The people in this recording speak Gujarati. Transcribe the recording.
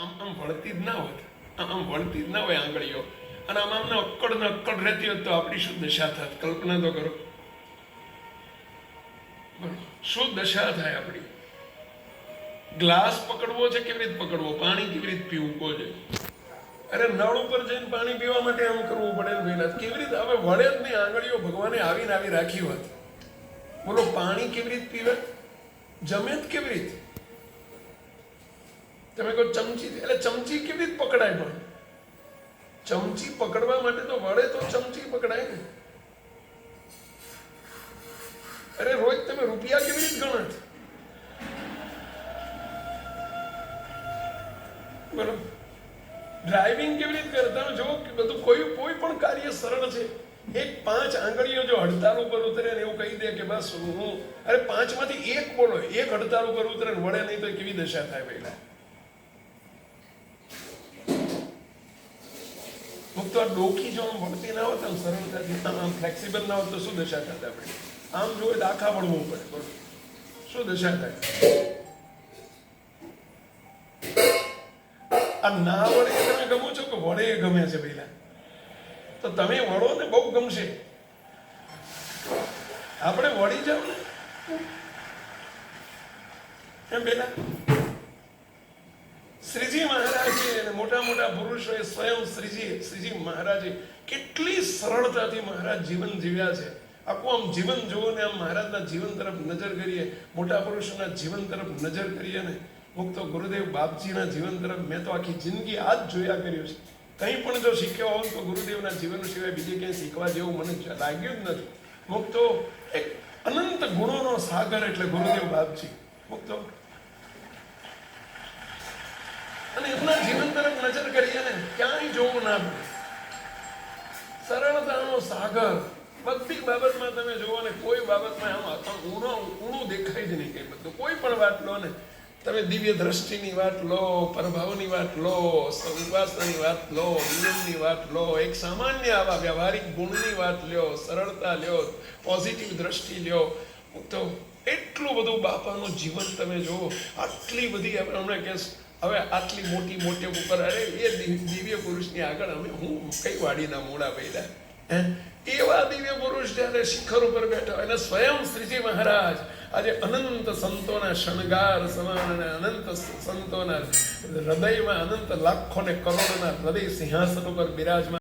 આમ આમ વળતી જ ના હોત આમ વળતી જ ના હોય આંગળીઓ. અને આમ આમને અક્કડ ને અક્કડ રહેતી હોત તો આપણી શું દશા થાત કલ્પના તો કરો. શું દશા થાય આપણી? ગ્લાસ પકડવો છે કેવી રીતે પકડવો? પાણી કેવી રીતે પીવું? છે. અરે નળ ઉપર જઈને પાણી પીવા માટે આમ કરવું પડે વેલા કેવી રીતે? હવે વળે જ નહીં આંગળીઓ. ભગવાને આવીને આવી રાખી હોત બોલો, પાણી કેવી રીતે પીવે? જમે કેવી રીતે? તમે કહો ચમચી એટલે ચમચી કેવી રીતે પકડાય પણ? ચમચી પકડવા માટે તો વળે તો ચમચી પકડાય ને. અરે રોજ તમે રૂપિયા કેવી રીતે ગણત બરોબર ડ્રાઇવિંગ કેવી રીતે કરે તમે જુઓ કે બધું કોઈ કોઈ પણ કાર્ય સરળ છે. એક પાંચ આંગળીઓ જો હડતાલ ઉપર ઉતરે એવું કહી દે કે બસ હું અરે પાંચમાંથી એક બોલો. એક હડતાલ ઉપર ઉતરે વળે નહીં તો કેવી દશા થાય પહેલા? મુક્ત ડોકી જો વળતી ના હોત આમ સરળતાથી આમ ફ્લેક્સિબલ ના હોત તો શું દશા થાય આપણે? આમ જો દાખા વળવું પડે શું દશા થાય? આ ના વળે તમે ગમો છો કે વળે ગમે છે પેલા તો તમે વળો ને બહુ ગમશે. આપણે વળી જાવ એમ પેલા શ્રીજી મહારાજે અને મોટા મોટા પુરુષોએ સ્વયં શ્રીજી શ્રીજી મહારાજે કેટલી સરળતાથી મહારાજ જીવન જીવ્યા છે. આખું આમ જીવન જુઓ ને આમ મહારાજના જીવન તરફ નજર કરીએ, મોટા પુરુષોના જીવન તરફ નજર કરીએ ને, મુક્ત ગુરુદેવ બાપજીના જીવન તરફ મેં તો આખી જિંદગી આ જ જોયા કર્યું છે. કંઈ પણ જો શીખ્યો હોઉં તો ગુરુદેવના જીવન સિવાય બીજે ક્યાંય શીખવા જેવું મને લાગ્યું જ નથી. મુક્તો એક અનંત ગુણોનો સાગર એટલે ગુરુદેવ બાપજી. મુક્તો અને એમના જીવન તરફ નજર કરીએ ને ક્યાંય જોવું ના સરળતાનો સાગર. બધી બાબતમાં તમે જુઓ ને કોઈ બાબતમાં આમ ઊણો ઊણું દેખાય જ નહીં કંઈ બધું. કોઈ પણ વાત લો ને, તમે દિવ્ય દ્રષ્ટિની વાત લો, પ્રભાવની વાત લો ઉપાસનાની વાત લો, નિયમની વાત લો, એક સામાન્ય આવા વ્યવહારિક ગુણની વાત લ્યો, સરળતા લ્યો પોઝિટિવ દ્રષ્ટિ લ્યો. તો એટલું બધું બાપાનું જીવન તમે જુઓ, આટલી બધી આપણે કે હવે આટલી મોટી મોટી ઉપર, અરે એ દિવ્ય પુરુષની આગળ અમે હું કઈ વાડીના મોડા હે? એવા દિવ્ય પુરુષ જ્યારે શિખર ઉપર બેઠા અને સ્વયં શ્રીજી મહારાજ આજે અનંત સંતોના શણગાર સમાન અને અનંત સંતોના હૃદયમાં અનંત લાખો ને કરોડોના હૃદય સિંહાસન ઉપર બિરાજમાન